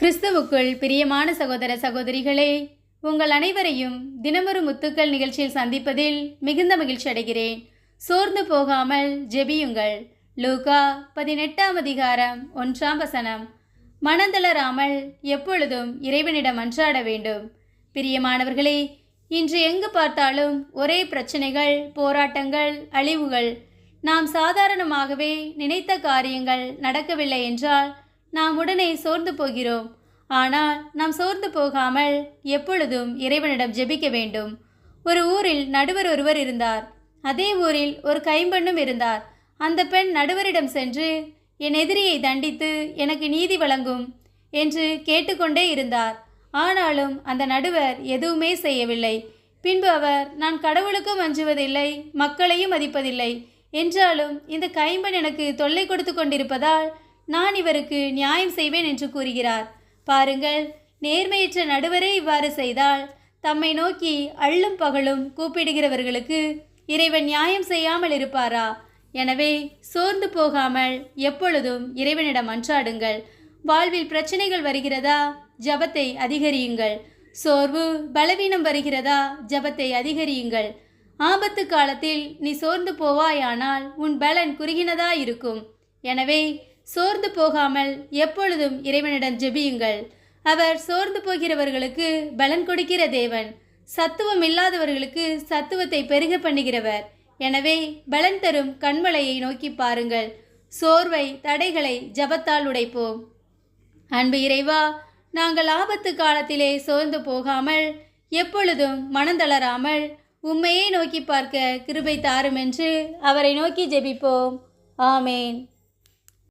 கிறிஸ்துவுக்குள் பிரியமான சகோதர சகோதரிகளே உங்கள் அனைவரையும் தினமொரு முத்துக்கள் நிகழ்ச்சியில் சந்திப்பதில் மிகுந்த மகிழ்ச்சி அடைகிறேன். சோர்ந்து போகாமல் ஜெபியுங்கள். லூகா பதினெட்டாம் அதிகாரம் ஒன்றாம் வசனம். மனந்தளராமல் எப்பொழுதும் இறைவனிடம் அன்றாட வேண்டும். பிரியமானவர்களே இன்று எங்கு பார்த்தாலும் ஒரே பிரச்சனைகள் போராட்டங்கள் அழிவுகள். நாம் சாதாரணமாகவே நினைத்த காரியங்கள் நடக்கவில்லை என்றால் நாம் உடனே சோர்ந்து போகிறோம். ஆனால் நாம் சோர்ந்து போகாமல் எப்பொழுதும் இறைவனிடம் ஜெபிக்க வேண்டும். ஒரு ஊரில் நடுவர் ஒருவர் இருந்தார். அதே ஊரில் ஒரு கைம்பெண்ணும் இருந்தார். அந்த பெண் நடுவரிடம் சென்று என் எதிரியை தண்டித்து எனக்கு நீதி வழங்கும் என்று கேட்டுக்கொண்டே இருந்தார். ஆனாலும் அந்த நடுவர் எதுவுமே செய்யவில்லை. பின்பு அவர் நான் கடவுளுக்கும் அஞ்சுவதில்லை மக்களையும் மதிப்பதில்லை. என்றாலும் இந்த கைம்பெண் எனக்கு தொல்லை கொடுத்து கொண்டிருப்பதால் நான் இவருக்கு நியாயம் செய்வேன் என்று கூறுகிறார். பாருங்கள் நேர்மையற்ற நடுவரே இவ்வாறு செய்தால் தம்மை நோக்கி அள்ளும் பகலும் கூப்பிடுகிறவர்களுக்கு இறைவன் நியாயம் செய்யாமல் இருப்பாரா? எனவே சோர்ந்து போகாமல் எப்பொழுதும் இறைவனிடம் அன்றாடுங்கள். வாழ்வில் பிரச்சனைகள் வருகிறதா? ஜபத்தை அதிகரியுங்கள். சோர்வு பலவீனம் வருகிறதா? ஜபத்தை அதிகரியுங்கள். ஆபத்து காலத்தில் நீ சோர்ந்து போவாயானால் உன் பலன் குறுகினதா இருக்கும். எனவே சோர்ந்து போகாமல் எப்பொழுதும் இறைவனிடம் ஜெபியுங்கள். அவர் சோர்ந்து போகிறவர்களுக்கு பலன் கொடுக்கிற தேவன். சத்துவம் இல்லாதவர்களுக்கு சத்துவத்தை பெருக பண்ணுகிறவர். எனவே பலன் தரும் கண்மலையை நோக்கி பாருங்கள். சோர்வை தடைகளை ஜபத்தால் உடைப்போம். அன்பு இறைவா நாங்கள் ஆபத்து காலத்திலே சோர்ந்து போகாமல் எப்பொழுதும் மனந்தளராமல் உண்மையை நோக்கி பார்க்க கிருபை தாரும் என்று அவரை நோக்கி ஜெபிப்போம். ஆமேன்.